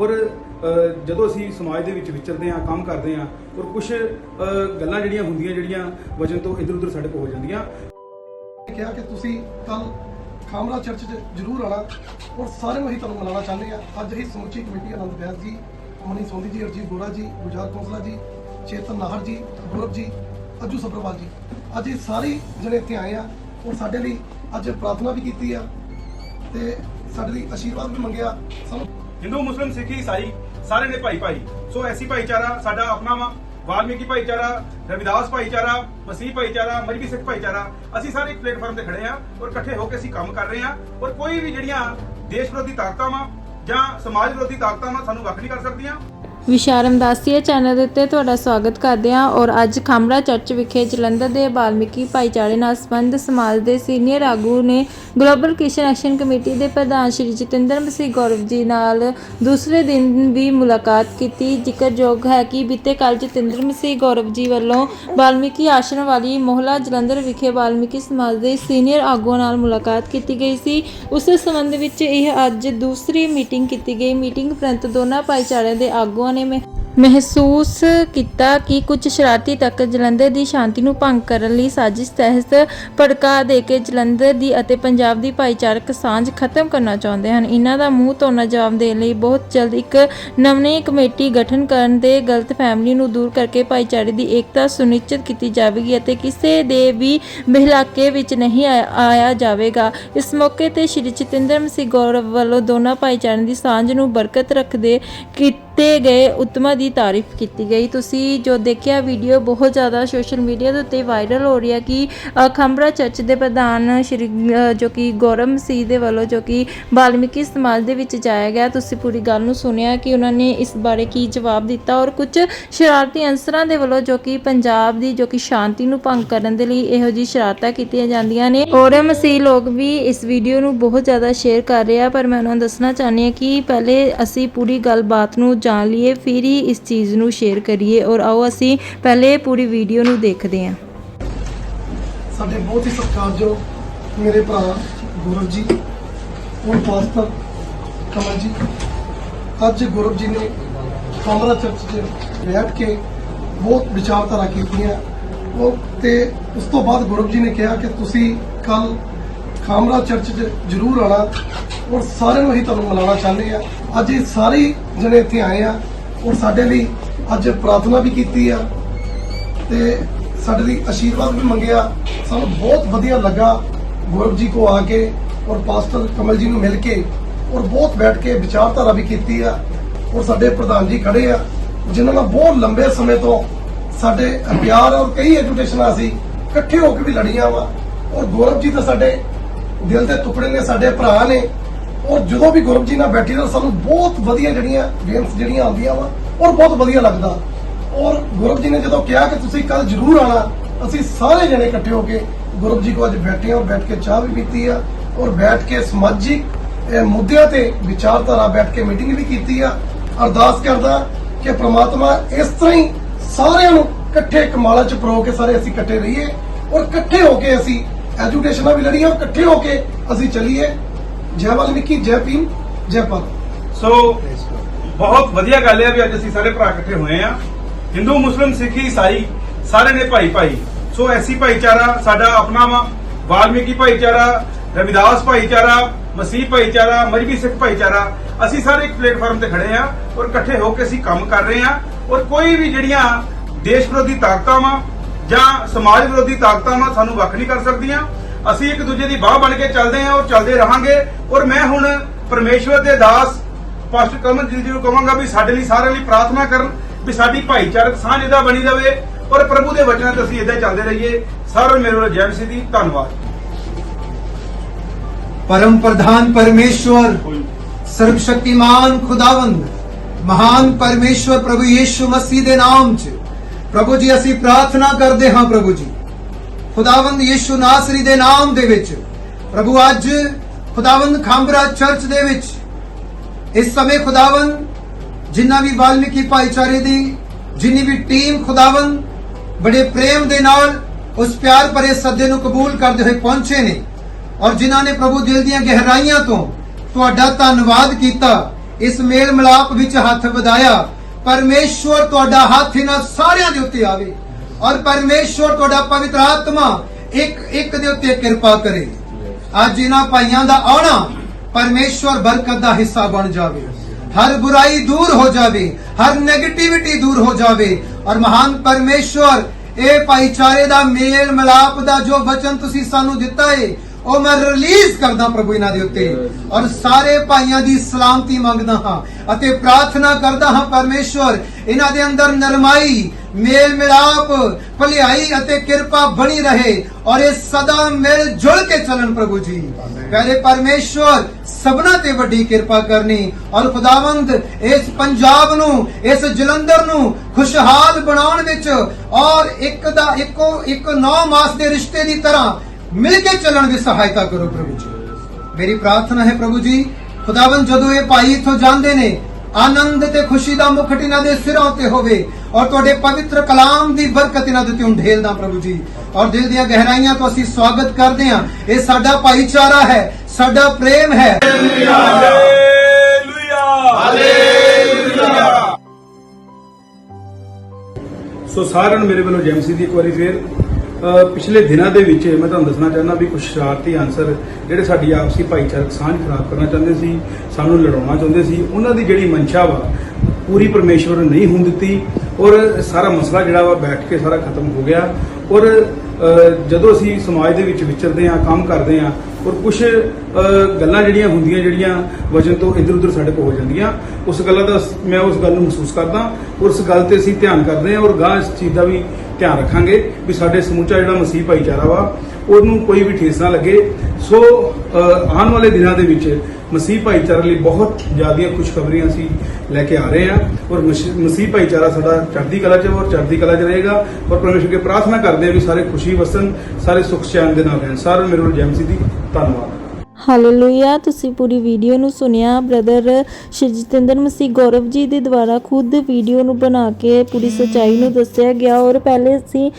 ਔਰ ਜਦੋਂ ਅਸੀਂ ਸਮਾਜ ਦੇ ਵਿੱਚ ਵਿਚਰਦੇ ਹਾਂ, ਕੰਮ ਕਰਦੇ ਹਾਂ, ਔਰ ਕੁਝ ਗੱਲਾਂ ਜਿਹੜੀਆਂ ਹੁੰਦੀਆਂ ਜਿਹੜੀਆਂ ਵਜਨ ਤੋਂ ਇਧਰ ਉਧਰ ਸਾਡੇ ਕੋਲ ਹੋ ਜਾਂਦੀਆਂ। ਕਿਹਾ ਕਿ ਤੁਸੀਂ ਕੱਲ ਖਾਮਰਾ ਚਰਚ 'ਚ ਜ਼ਰੂਰ ਆਣਾ ਔਰ ਸਾਰਿਆਂ ਨੂੰ ਅਸੀਂ ਤੁਹਾਨੂੰ ਮਿਲਾਉਣਾ ਚਾਹੁੰਦੇ ਆ ਅੱਜ ਅਸੀਂ ਸਮੁੱਚੀ ਕਮੇਟੀ ਆਨੰਦ ਬੈਸ ਜੀ, ਅਮਨੀ ਸੋਂਦੀ ਜੀ, ਅਰਜੀਤ ਗੋਰਾ ਜੀ, ਗੁਜਰਾਤ ਕੌਂਸਲਾ ਜੀ, ਚੇਤਨ ਨਾਹਰ ਜੀ ਗੁਰਬ ਜੀ, ਅੱਜੂ ਸਬਰਵਾਲ ਜੀ। ਅੱਜ ਇਹ ਸਾਰੇ ਜਿਹੜੇ ਇੱਥੇ ਆਏ ਆ, ਔਰ ਸਾਡੇ ਲਈ ਅੱਜ ਪ੍ਰਾਰਥਨਾ ਵੀ ਕੀਤੀ ਆ, ਤੇ ਸਾਡੇ ਲਈ ਆਸ਼ੀਰਵਾਦ ਵੀ ਮੰਗਿਆ। ਸਾਨੂੰ ਹਿੰਦੂ, ਮੁਸਲਿਮ, ਸਿੱਖ, ਈਸਾਈ, ਸਾਰੇ ਨੇ ਭਾਈ ਭਾਈ ਸੋ ਐਸੀ ਭਾਈਚਾਰਾ ਸਾਡਾ ਆਪਣਾ ਵਾ। ਵਾਲਮੀਕੀ ਭਾਈਚਾਰਾ, ਰਵਿਦਾਸ ਭਾਈਚਾਰਾ, ਮਸੀਹ ਭਾਈਚਾਰਾ, ਮਜਬੀ ਸਿੱਖ ਭਾਈਚਾਰਾ, ਅਸੀਂ ਸਾਰੇ ਇੱਕ ਪਲੇਟਫਾਰਮ ਤੇ ਖੜੇ ਆ ਔਰ ਇਕੱਠੇ ਹੋ ਕੇ ਅਸੀਂ ਕੰਮ ਕਰ ਰਹੇ ਆ ਔਰ ਕੋਈ ਵੀ ਜਿਹੜੀਆਂ ਦੇਸ਼ ਵਿਰੋਧੀ ਤਾਕਤਾਂ ਵਾ ਜਾਂ ਸਮਾਜ ਵਿਰੋਧੀ ਤਾਕਤਾਂ ਵਾ ਸਾਨੂੰ ਵੱਖ ਨਹੀਂ ਕਰ ਸਕਦੀਆਂ। ਵਿਸ਼ਾਰਮ ਦਾਸੀਆ ਚੈਨਲ ਦੇ ਉੱਤੇ ਤੁਹਾਡਾ ਸਵਾਗਤ ਕਰਦੇ ਹਾਂ ਔਰ ਅੱਜ ਖਾਮੜਾ ਚਰਚ ਵਿਖੇ ਜਲੰਧਰ ਦੇ ਬਾਲਮੀਕੀ ਭਾਈਚਾਰੇ ਨਾਲ ਸੰਬੰਧ ਸਮਾਜ ਦੇ ਸੀਨੀਅਰ ਆਗੂ ਨੇ ਗਲੋਬਲ ਕ੍ਰਿਸ਼ਨ ਐਕਸ਼ਨ ਕਮੇਟੀ ਦੇ ਪ੍ਰਧਾਨ ਸ਼੍ਰੀ ਜਤਿੰਦਰ ਮਸੀਹ ਗੌਰਵ ਜੀ ਨਾਲ ਦੂਸਰੇ ਦਿਨ ਵੀ ਮੁਲਾਕਾਤ ਕੀਤੀ। ਜ਼ਿਕਰਯੋਗ ਹੈ ਕਿ ਬੀਤੇ ਕੱਲ ਜਤਿੰਦਰ ਮਸੀਹ ਗੌਰਵ ਜੀ ਵੱਲੋਂ ਬਾਲਮੀਕੀ ਆਸ਼ਰਮ ਵਾਲੀ ਮੋਹਲਾ ਜਲੰਧਰ ਵਿਖੇ ਬਾਲਮੀਕੀ ਸਮਾਜ ਦੇ ਸੀਨੀਅਰ ਆਗੂਆਂ ਨਾਲ ਮੁਲਾਕਾਤ ਕੀਤੀ ਗਈ ਸੀ। ਉਸ ਸੰਬੰਧ ਵਿੱਚ ਇਹ ਅੱਜ ਦੂਸਰੀ ਮੀਟਿੰਗ ਕੀਤੀ ਗਈ। ਮੀਟਿੰਗ ਪ੍ਰੰਤ ਦੋਨਾਂ ਭਾਈਚਾਰਿਆਂ ਦੇ ਆਗੂਆਂ ਨੇ ਮਹਿਸੂਸ ਕੀਤਾ ਕਿ ਕੁਝ ਸ਼ਰਾਰਤੀ ਤੱਕ ਜਲੰਧਰ ਦੀ ਸ਼ਾਂਤੀ ਨੂੰ ਭੰਗ ਕਰਨ ਲਈ ਸਾਜ਼ਿਸ਼ ਤਹਿਤ ਭੜਕਾ ਦੇ ਕੇ ਜਲੰਧਰ ਦੀ ਅਤੇ ਪੰਜਾਬ ਦੀ ਭਾਈਚਾਰਕ ਸਾਂਝ ਖਤਮ ਕਰਨਾ ਚਾਹੁੰਦੇ ਹਨ। ਇਹਨਾਂ ਦਾ ਮੂੰਹ ਤੋੜਨਾ ਜਵਾਬ ਦੇਣ ਲਈ ਬਹੁਤ ਜਲਦ ਇੱਕ ਨਵੀਂ ਕਮੇਟੀ ਗਠਨ ਕਰਨ ਦੇ ਗਲਤ ਫੈਮਿਲੀ ਨੂੰ ਦੂਰ ਕਰਕੇ ਭਾਈਚਾਰੇ ਦੀ ਏਕਤਾ ਸੁਨਿਸ਼ਚਿਤ ਕੀਤੀ ਜਾਵੇਗੀ ਅਤੇ ਕਿਸੇ ਦੇ ਵੀ ਬਹਿਲਾਕੇ ਵਿੱਚ ਨਹੀਂ ਆਇਆ ਜਾਵੇਗਾ। ਇਸ ਮੌਕੇ ਤੇ ਸ਼੍ਰੀ ਚਿਤਿੰਦਰ ਸਿੰਘ ਗੌਰਵ ਵੱਲੋਂ ਦੋਨਾਂ ਭਾਈਚਾਰਿਆਂ ਦੀ ਸਾਂਝ ਨੂੰ ਬਰਕਤ ਰੱਖਦੇ ਕੀਤੇ ਗਏ ਉਤਮਾਂ ਦੀ ਤਾਰੀਫ ਕੀਤੀ ਗਈ। ਤੁਸੀਂ ਜੋ ਦੇਖਿਆ ਵੀਡੀਓ ਬਹੁਤ ਜ਼ਿਆਦਾ ਸੋਸ਼ਲ ਮੀਡੀਆ ਦੇ ਉੱਤੇ ਵਾਇਰਲ ਹੋ ਰਹੀ ਹੈ ਕਿ ਅ, ਖੰਬਰਾ ਚਰਚ ਦੇ ਪ੍ਰਧਾਨ ਸ਼੍ਰੀ ਜੋ ਕਿ ਗੌਰਵ ਮਸੀਹ ਦੇ ਵੱਲੋਂ ਜੋ ਕਿ ਵਾਲਮੀਕੀ ਸਮਾਜ ਦੇ ਵਿੱਚ ਜਾਇਆ ਗਿਆ। ਤੁਸੀਂ ਪੂਰੀ ਗੱਲ ਨੂੰ ਸੁਣਿਆ ਕਿ ਉਹਨਾਂ ਨੇ ਇਸ ਬਾਰੇ ਕੀ ਜਵਾਬ ਦਿੱਤਾ ਔਰ ਕੁਝ ਸ਼ਰਾਰਤੀ ਅੰਸਰਾਂ ਦੇ ਵੱਲੋਂ ਜੋ ਕਿ ਪੰਜਾਬ ਦੀ ਜੋ ਕਿ ਸ਼ਾਂਤੀ ਨੂੰ ਭੰਗ ਕਰਨ ਦੇ ਲਈ ਇਹੋ ਜਿਹੀ ਸ਼ਰਾਰਤਾਂ ਕੀਤੀਆਂ ਜਾਂਦੀਆਂ ਨੇ। ਔਰ ਮਸੀਹ ਲੋਕ ਵੀ ਇਸ ਵੀਡੀਓ ਨੂੰ ਬਹੁਤ ਜ਼ਿਆਦਾ ਸ਼ੇਅਰ ਕਰ ਰਹੇ ਆ ਪਰ ਮੈਂ ਉਹਨਾਂ ਨੂੰ ਦੱਸਣਾ ਚਾਹੁੰਦੀ ਹਾਂ ਕਿ ਪਹਿਲੇ ਅਸੀਂ ਪੂਰੀ ਗੱਲਬਾਤ ਨੂੰ ਜਾਣ ਲਈਏ, ਫਿਰ ਹੀ ਇਸ ਚੀਜ਼ ਨੂੰ ਸ਼ੇਅਰ ਕਰੀਏ ਔਰ ਆਓ ਅਸੀਂ ਪਹਿਲੇ ਪੂਰੀ ਵੀਡੀਓ ਨੂੰ ਦੇਖਦੇ ਹਾਂ। ਸਾਡੇ ਬਹੁਤ ਹੀ ਸਤਿਕਾਰਯੋਗ ਮੇਰੇ ਭਰਾ ਗੁਰਵ ਜੀ ਉਹ ਪਾਸਟਰ ਕਮਲ ਜੀ। ਅੱਜ ਗੁਰਵ ਜੀ ਨੇ ਕਮਰਾ ਚਰਚ 'ਚ ਬੈਠ ਕੇ ਬਹੁਤ ਵਿਚਾਰਧਾਰਾ ਕੀਤੀਆਂ। ਉਹ ਤੇ ਉਸ ਤੋਂ ਬਾਅਦ ਗੁਰਵ ਜੀ ਨੇ ਕਿਹਾ ਕਿ ਤੁਸੀਂ ਕੱਲ ਖਾਮਰਾ ਚਰਚ 'ਚ ਜ਼ਰੂਰ ਆਣਾ ਔਰ ਸਾਰਿਆਂ ਨੂੰ ਅਸੀਂ ਤੁਹਾਨੂੰ ਮਿਲਾਉਣਾ ਚਾਹੁੰਦੇ ਆ ਅੱਜ ਇਹ ਸਾਰੇ ਜਣੇ ਇੱਥੇ ਆਏ ਆ ਔਰ ਸਾਡੇ ਲਈ ਅੱਜ ਪ੍ਰਾਰਥਨਾ ਵੀ ਕੀਤੀ ਆ ਤੇ ਸਾਡੇ ਲਈ ਆਸ਼ੀਰਵਾਦ ਵੀ ਮੰਗਿਆ। ਸਾਨੂੰ ਬਹੁਤ ਵਧੀਆ ਲੱਗਾ ਗੁਰਬ ਜੀ ਕੋ ਆ ਕੇ ਔਰ ਪਾਸਟਰ ਕਮਲ ਜੀ ਨੂੰ ਮਿਲ ਕੇ ਔਰ ਬਹੁਤ ਬੈਠ ਕੇ ਵਿਚਾਰਧਾਰਾ ਵੀ ਕੀਤੀ ਆ ਔਰ ਸਾਡੇ ਪ੍ਰਧਾਨ ਜੀ ਖੜੇ ਆ, ਜਿਨ੍ਹਾਂ ਨਾਲ ਬਹੁਤ ਲੰਬੇ ਸਮੇਂ ਤੋਂ ਸਾਡੇ ਪਿਆਰ ਔਰ ਕਈ ਐਜੂਕੇਸ਼ਨਾਂ ਸੀ ਇਕੱਠੇ ਹੋ ਕੇ ਵੀ ਲੜੀਆਂ ਵਾ। ਔਰ ਗੌਰਵ ਜੀ ਤਾਂ ਸਾਡੇ ਦਿਲ ਦੇ ਟੁਕੜੇ ਨੇ, ਸਾਡੇ ਭਰਾ ਨੇ। ਔਰ ਜਦੋਂ ਵੀ ਗੁਰਬ ਜੀ ਨਾਲ ਬੈਠੀ ਤਾਂ ਸਾਨੂੰ ਬਹੁਤ ਵਧੀਆ ਜਿਹੜੀਆਂ ਗੇਮਸ ਜਿਹੜੀਆਂ ਆਉਂਦੀਆਂ ਵਾ, ਔਰ ਬਹੁਤ ਵਧੀਆ ਲੱਗਦਾ। ਔਰ ਗੁਰਬ ਜੀ ਨੇ ਜਦੋਂ ਕਿਹਾ ਕਿ ਤੁਸੀਂ ਕੱਲ ਜ਼ਰੂਰ ਆਣਾ ਅਸੀਂ ਸਾਰੇ ਜਣੇ ਇਕੱਠੇ ਹੋ ਕੇ ਗੁਰਬ ਜੀ ਕੋ ਅੱਜ ਬੈਠੇ ਹਾਂ ਬੈਠ ਕੇ ਚਾਹ ਵੀ ਪੀਤੀ ਆ, ਔਰ ਬੈਠ ਕੇ ਸਮਾਜਿਕ ਮੁੱਦਿਆਂ ਤੇ ਵਿਚਾਰਧਾਰਾ ਬੈਠ ਕੇ ਮੀਟਿੰਗ ਵੀ ਕੀਤੀ ਆ। ਅਰਦਾਸ ਕਰਦਾ ਕਿ ਪ੍ਰਮਾਤਮਾ ਇਸ ਤਰ੍ਹਾਂ ਹੀ ਸਾਰਿਆਂ ਨੂੰ ਇਕੱਠੇ ਕਮਾਲਾ ਚ ਪਰੋ ਕੇ ਸਾਰੇ ਅਸੀਂ ਇਕੱਠੇ ਰਹੀਏ, ਔਰ ਇਕੱਠੇ ਹੋ ਕੇ ਅਸੀਂ ਐਜੂਕੇਸ਼ਨਾਂ ਵੀ ਲੜੀਆਂ, ਇਕੱਠੇ ਹੋ ਕੇ ਅਸੀਂ ਚੱਲੀਏ। ਜੈ ਵਾਲਮੀਕੀ ਜੈ ਭੀਮ, ਜੈ ਭਾਰਤ। ਸੋ ਬਹੁਤ ਵਧੀਆ ਗੱਲ ਹੈ ਵੀ ਅੱਜ ਅਸੀਂ ਸਾਰੇ ਭਰਾ ਇਕੱਠੇ ਹੋਏ ਆ। ਹਿੰਦੂ ਮੁਸਲਿਮ ਸਿੱਖ ਈਸਾਈ ਸਾਰੇ ਨੇ ਭਾਈ ਭਾਈ। ਸੋ ਐਸੀ ਭਾਈਚਾਰਾ, ਸਾਡਾ ਆਪਣਾ ਵਾ, ਵਾਲਮੀਕੀ ਭਾਈਚਾਰਾ, ਰਵਿਦਾਸ ਭਾਈਚਾਰਾ, ਮਸੀਹ ਭਾਈਚਾਰਾ ਮਜਬੀ ਸਿੱਖ ਭਾਈਚਾਰਾ, ਅਸੀਂ ਸਾਰੇ ਇੱਕ ਪਲੇਟਫਾਰਮ ਤੇ ਖੜੇ ਆ ਔਰ ਇਕੱਠੇ ਹੋ ਕੇ ਅਸੀਂ ਕੰਮ ਕਰ ਰਹੇ ਆ ਔਰ ਕੋਈ ਵੀ ਜਿਹੜੀਆਂ ਦੇਸ਼ ਵਿਰੋਧੀ ਤਾਕਤਾਂ ਵਾ ਜਾਂ ਸਮਾਜ ਵਿਰੋਧੀ ਤਾਕਤਾਂ ਵਾ ਸਾਨੂੰ ਵੱਖ ਨਹੀਂ ਕਰ ਸਕਦੀਆਂ ਅਸੀਂ ਇੱਕ ਦੂਜੇ ਦੀ ਬਾਹ ਬਣ ਕੇ ਚੱਲਦੇ ਆ ਔਰ ਚੱਲਦੇ ਰਹਾਂਗੇ ਔਰ ਮੈਂ ਹੁਣ ਪਰਮੇਸ਼ਵਰ ਦੇ ਦਾਸ ਪਾਸਟਰ ਕਮਲ ਜੀ ਜੀ ਨੂੰ ਕਹਾਂਗਾ ਵੀ ਸਾਡੇ ਲਈ ਸਾਰਿਆਂ ਲਈ ਪ੍ਰਾਰਥਨਾ ਕਰਨ ਵੀ ਸਾਡੀ ਭਾਈਚਾਰਕ ਸਾਂਝ ਇਹਦਾ ਬਣੀ ਰਵੇ ਔਰ ਪ੍ਰਭੂ ਦੇ ਵਚਨਾਂ ਤੇ ਅਸੀਂ ਇਦਾਂ ਚੱਲਦੇ ਰਹੀਏ ਸਾਰਿਆਂ ਨੂੰ ਮੇਰੇ ਵੱਲੋਂ ਜੈ ਮਸੀਹ ਦੀ ਧੰਨਵਾਦ परम प्रधान परमेश्वर सर्वशक्तिमान खुदावंद ਮਹਾਨ ਪਰਮੇਸ਼ਵਰ ਪ੍ਰਭੂ ਯੀਸ਼ੂ ਮਸੀਹ ਦੇ ਨਾਮ 'ਚ ਪ੍ਰਭੂ ਜੀ, ਅਸੀਂ ਪ੍ਰਾਰਥਨਾ ਕਰਦੇ ਹਾਂ ਪ੍ਰਭੂ ਜੀ। ਖੁਦਾਵੰਦ ਯੀਸ਼ੂ ਨਾਸਰੀ ਦੇ ਨਾਮ ਦੇ ਵਿੱਚ, ਪ੍ਰਭੂ ਅੱਜ ਖੁਦਾਵੰਦ ਖਾਂਬਰਾ ਚਰਚ ਦੇ ਵਿੱਚ, ਇਸ ਸਮੇਂ ਖੁਦਾਵੰਦ, ਜਿੰਨਾ ਵੀ ਵਾਲਮੀਕੀ ਭਾਈਚਾਰੇ ਦੀ, ਜਿੰਨੀ ਵੀ ਟੀਮ ਖੁਦਾਵੰਦ, ਬੜੇ ਪ੍ਰੇਮ ਦੇ ਨਾਲ ਉਸ ਪਿਆਰ ਭਰੇ ਸੱਦੇ ਨੂੰ ਕਬੂਲ ਕਰਦੇ ਹੋਏ ਪਹੁੰਚੇ ਨੇ, ਔਰ ਜਿਨ੍ਹਾਂ ਨੇ ਪ੍ਰਭੂ ਦਿਲ ਦੀਆਂ ਗਹਿਰਾਈਆਂ ਤੋਂ ਤੁਹਾਡਾ ਧੰਨਵਾਦ ਕੀਤਾ, ਇਸ ਮੇਲ ਮਿਲਾਪ ਵਿੱਚ ਹੱਥ ਵਧਾਇਆ ਪਰਮੇਸ਼ਵਰ ਤੁਹਾਡਾ ਹੱਥ ਇਹਨਾਂ ਸਾਰਿਆਂ ਦੇ ਉੱਤੇ ਆਵੇ ਔਰ ਪਰਮੇਸ਼ਵਰ ਤੁਹਾਡਾ ਪਵਿੱਤਰ ਆਤਮਾ ਇੱਕ ਇੱਕ ਦੇ ਉੱਤੇ ਕਿਰਪਾ ਕਰੇ। ਅੱਜ ਇਹਨਾਂ ਭਾਈਆਂ ਦਾ ਆਉਣਾ ਪਰਮੇਸ਼ਵਰ ਬਰਕਤ ਦਾ ਹਿੱਸਾ ਬਣ ਜਾਵੇ। ਹਰ ਬੁਰਾਈ ਦੂਰ ਹੋ ਜਾਵੇ, ਹਰ 네ਗੇਟਿਵਿਟੀ ਦੂਰ ਹੋ ਜਾਵੇ ਔਰ ਮਹਾਨ ਪਰਮੇਸ਼ਵਰ ਇਹ ਭਾਈਚਾਰੇ ਦਾ ਮੇਲ ਮਿਲਾਪ ਦਾ ਜੋ ਵਚਨ ਤੁਸੀਂ ਸਾਨੂੰ ਦਿੱਤਾ ਹੈ ਉਹ ਮੈਂ ਰਿਲੀਜ਼ ਕਰਦਾ ਪ੍ਰਭੂ ਇਹਨਾਂ ਦੇ ਉੱਤੇ। ਔਰ ਸਾਰੇ ਭਾਈਆਂ ਦੀ ਸਲਾਮਤੀ ਮੰਗਦਾ ਹਾਂ ਅਤੇ ਪ੍ਰਾਰਥਨਾ ਕਰਦਾ ਹਾਂ ਪਰਮੇਸ਼ਵਰ ਇਹਨਾਂ ਦੇ ਅੰਦਰ ਨਰਮਾਈ ਮੇਲ ਮਿਲਾਪ ਭਲਾਈ ਅਤੇ ਕਿਰਪਾ ਬਣੀ ਰਹੇ ਔਰ ਇਹ ਸਦਾ ਮਿਲ ਜੁਲ ਕੇ ਚੱਲਣ ਪ੍ਰਭੂ ਜੀ। ਪਹਿਲੇ ਪਰਮੇਸ਼ਵਰ ਸਭਨਾ ਤੇ ਵੱਡੀ ਕਿਰਪਾ ਕਰਨੀ ਔਰ ਖੁਦਾਵੰਦ ਇਸ ਪੰਜਾਬ ਨੂੰ ਇਸ ਜਲੰਧਰ ਨੂੰ ਖੁਸ਼ਹਾਲ ਬਣਾਉਣ ਵਿੱਚ ਔਰ ਇੱਕ ਦਾ ਇੱਕੋ ਇੱਕ ਨੌ ਮਾਸ ਦੇ ਰਿਸ਼ਤੇ ਦੀ ਤਰ੍ਹਾਂ ਮਿਲ ਕੇ ਚੱਲਣ ਦੀ ਸਹਾਇਤਾ ਕਰੋ ਪ੍ਰਭੂ ਜੀ। ਮੇਰੀ ਪ੍ਰਾਰਥਨਾ ਹੈ ਪ੍ਰਭੂ ਜੀ, ਖੁਦਾਵੰਦ ਜਦੋਂ ਇਹ ਭਾਈ ਇਥੋਂ ਜਾਂਦੇ ਨੇ, ਆਨੰਦ ਤੇ ਖੁਸ਼ੀ ਦਾ ਮੁਕਟ ਇਹਨਾਂ ਦੇ ਸਿਰਾਂ ਉੱਤੇ ਹੋਵੇ ਔਰ ਤੁਹਾਡੇ ਪਵਿੱਤਰ ਕਲਾਮ ਦੀ ਬਰਕਤ ਇਹਨਾਂ ਦੇ ਉੱਤੇ ਢੇਲਦਾ ਪ੍ਰਭੂ ਜੀ। ਔਰ ਦਿਲ ਦੀਆਂ ਗਹਿਰਾਈਆਂ ਤੋਂ ਅਸੀਂ ਸਵਾਗਤ ਕਰਦੇ ਹਾਂ। ਇਹ ਸਾਡਾ ਭਾਈਚਾਰਾ ਹੈ, ਸਾਡਾ ਪ੍ਰੇਮ ਹੈ। ਸੋ ਸਾਰਿਆਂ ਨੂੰ ਮੇਰੇ ਵੱਲੋਂ ਜੈਮਸੀ ਦੀ ਇੱਕ ਵਾਰੀ ਫੇਰ ਪਿਛਲੇ ਦਿਨਾਂ ਦੇ ਵਿੱਚ ਮੈਂ ਤੁਹਾਨੂੰ ਦੱਸਣਾ ਚਾਹੁੰਦਾ ਵੀ ਕੁਝ ਸ਼ਰਾਰਤੀ ਅਨਸਰ ਜਿਹੜੇ ਸਾਡੀ ਆਪਸੀ ਭਾਈਚਾਰਕ ਸਾਂਝ ਖਰਾਬ ਕਰਨਾ ਚਾਹੁੰਦੇ ਸੀ, ਸਾਨੂੰ ਲੜਾਉਣਾ ਚਾਹੁੰਦੇ ਸੀ, ਉਹਨਾਂ ਦੀ ਜਿਹੜੀ ਮਨਸ਼ਾ ਵਾ, ਪੂਰੀ ਪਰਮੇਸ਼ਵਰ ਨਹੀਂ ਹੋਣ ਦਿੱਤੀ ਔਰ ਸਾਰਾ ਮਸਲਾ ਜਿਹੜਾ ਵਾ ਬੈਠ ਕੇ ਸਾਰਾ ਖਤਮ ਹੋ ਗਿਆ ਔਰ ਜਦੋਂ ਅਸੀਂ ਸਮਾਜ ਦੇ ਵਿੱਚ ਵਿਚਰਦੇ ਹਾਂ, ਕੰਮ ਕਰਦੇ ਹਾਂ ਔਰ ਕੁਝ ਗੱਲਾਂ ਜਿਹੜੀਆਂ ਹੁੰਦੀਆਂ ਜਿਹੜੀਆਂ ਵਜਨ ਤੋਂ ਇੱਧਰ ਉੱਧਰ ਸਾਡੇ ਕੋਲ ਹੋ ਜਾਂਦੀਆਂ, ਉਸ ਗੱਲਾਂ ਦਾ ਮੈਂ ਉਸ ਗੱਲ ਨੂੰ ਮਹਿਸੂਸ ਕਰਦਾ ਔਰ ਉਸ ਗੱਲ ਤੇ ਅਸੀਂ ਧਿਆਨ ਕਰਦੇ ਹਾਂ ਔਰ ਗਾਂ ਇਸ ਚੀਜ਼ ਦਾ ਵੀ ਧਿਆਨ ਰੱਖਾਂਗੇ ਵੀ ਸਾਡੇ ਸਮੁੱਚਾ ਜਿਹੜਾ ਮਸੀਹ ਭਾਈਚਾਰਾ ਵਾ, ਉਹਨੂੰ ਕੋਈ ਵੀ ਠੇਸ ਨਾ ਲੱਗੇ। ਸੋ ਆਉਣ ਵਾਲੇ ਦਿਨਾਂ ਦੇ ਵਿੱਚ ਮਸੀਹ ਭਾਈਚਾਰੇ ਲਈ ਬਹੁਤ ਜ਼ਿਆਦੀਆਂ ਖੁਸ਼ਖਬਰੀਆਂ ਅਸੀਂ ਲੈ ਕੇ ਆ ਰਹੇ ਹਾਂ ਔਰ ਮਸ਼- ਮਸੀਹ ਭਾਈਚਾਰਾ ਸਾਡਾ ਚੜ੍ਹਦੀ ਕਲਾ 'ਚ ਔਰ ਚੜ੍ਹਦੀ ਕਲਾ 'ਚ ਰਹੇਗਾ ਔਰ ਪਰਮੇਸ਼ਰ ਕੇ ਪ੍ਰਾਰਥਨਾ ਕਰਦੇ ਹਾਂ ਵੀ ਸਾਰੇ ਖੁਸ਼ੀ ਵਸਣ, ਸਾਰੇ ਸੁਖ ਚੈਨ ਦੇ ਨਾਲ ਰਹਿਣ। ਸਾਰਿਆਂ ਮੇਰੇ ਵੱਲੋਂ ਜੈ ਮਸੀਹ ਦੀ ਧੰਨਵਾਦ। ਹਾਲੇਲੂਇਆ ਤੁਸੀਂ ਪੂਰੀ ਵੀਡੀਓ ਨੂੰ ਸੁਣਿਆ ਬ੍ਰਦਰ ਸ਼੍ਰੀ ਜਤਿੰਦਰ ਮਸੀਹ ਗੌਰਵ ਜੀ ਦੇ ਦੁਆਰਾ ਖੁਦ ਵੀਡੀਓ ਨੂੰ ਬਣਾ ਕੇ ਪੂਰੀ ਸੱਚਾਈ ਨੂੰ ਦੱਸਿਆ ਗਿਆ ਔਰ ਪਹਿਲੇ ਅਸੀਂ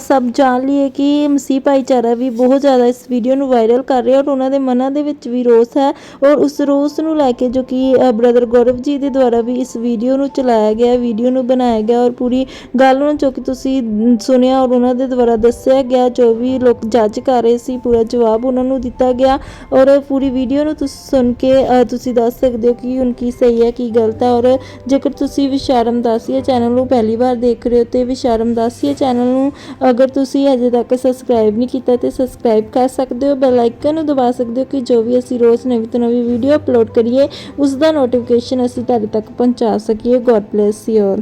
ਸਭ ਜਾਣ ਲਈਏ ਕਿ ਮਸੀਹ ਭਾਈਚਾਰਾ ਵੀ ਬਹੁਤ ਜ਼ਿਆਦਾ ਇਸ ਵੀਡੀਓ ਨੂੰ ਵਾਇਰਲ ਕਰ ਰਿਹਾ ਔਰ ਉਹਨਾਂ ਦੇ ਮਨਾਂ ਦੇ ਵਿੱਚ ਵੀ ਰੋਸ ਹੈ ਔਰ ਉਸ ਰੋਸ ਨੂੰ ਲੈ ਕੇ ਜੋ ਕਿ ਬ੍ਰਦਰ ਗੌਰਵ ਜੀ ਦੇ ਦੁਆਰਾ ਵੀ ਇਸ ਵੀਡੀਓ ਨੂੰ ਚਲਾਇਆ ਗਿਆ ਵੀਡੀਓ ਨੂੰ ਬਣਾਇਆ ਗਿਆ ਔਰ ਪੂਰੀ ਗੱਲ ਨੂੰ ਜੋ ਕਿ ਤੁਸੀਂ ਸੁਣਿਆ ਔਰ ਉਹਨਾਂ ਦੇ ਦੁਆਰਾ ਦੱਸਿਆ ਗਿਆ, ਜੋ ਵੀ ਲੋਕ ਜੱਜ ਕਰ ਰਹੇ ਸੀ, ਪੂਰਾ ਜਵਾਬ ਉਹਨਾਂ ਨੂੰ ਦਿੱਤਾ ਗਿਆ ਔਰ ਪੂਰੀ ਵੀਡੀਓ ਨੂੰ ਤੁਸੀਂ ਸੁਣ ਕੇ ਤੁਸੀਂ ਦੱਸ ਸਕਦੇ ਹੋ ਕਿ ਹੁਣ ਕੀ ਸਹੀ ਹੈ, ਕੀ ਗਲਤ ਹੈ। ਔਰ ਜੇਕਰ ਤੁਸੀਂ ਵਿਸ਼ਾਰਮ ਦਾਸੀਆ ਚੈਨਲ ਨੂੰ ਪਹਿਲੀ ਵਾਰ ਦੇਖ ਰਹੇ ਹੋ ਤੇ ਵਿਸ਼ਾਰਮ ਦਾਸੀਆ ਚੈਨਲ ਨੂੰ ਅਗਰ ਤੁਸੀਂ ਅਜੇ ਤੱਕ ਸਬਸਕ੍ਰਾਈਬ ਨਹੀਂ ਕੀਤਾ ਤੇ ਸਬਸਕ੍ਰਾਈਬ ਕਰ ਸਕਦੇ ਹੋ ਬੈਲ ਆਈਕਨ ਨੂੰ ਦਬਾ ਸਕਦੇ ਹੋ ਕਿ ਜੋ ਵੀ ਅਸੀਂ ਰੋਜ਼ ਨਵੀਂ ਤੋਂ ਨਵੀਂ ਵੀਡੀਓ ਅਪਲੋਡ ਕਰੀਏ ਉਸ ਦਾ ਨੋਟੀਫਿਕੇਸ਼ਨ ਅਸੀਂ ਤੁਹਾਡੇ ਤੱਕ ਪਹੁੰਚਾ ਸਕੀਏ। God bless you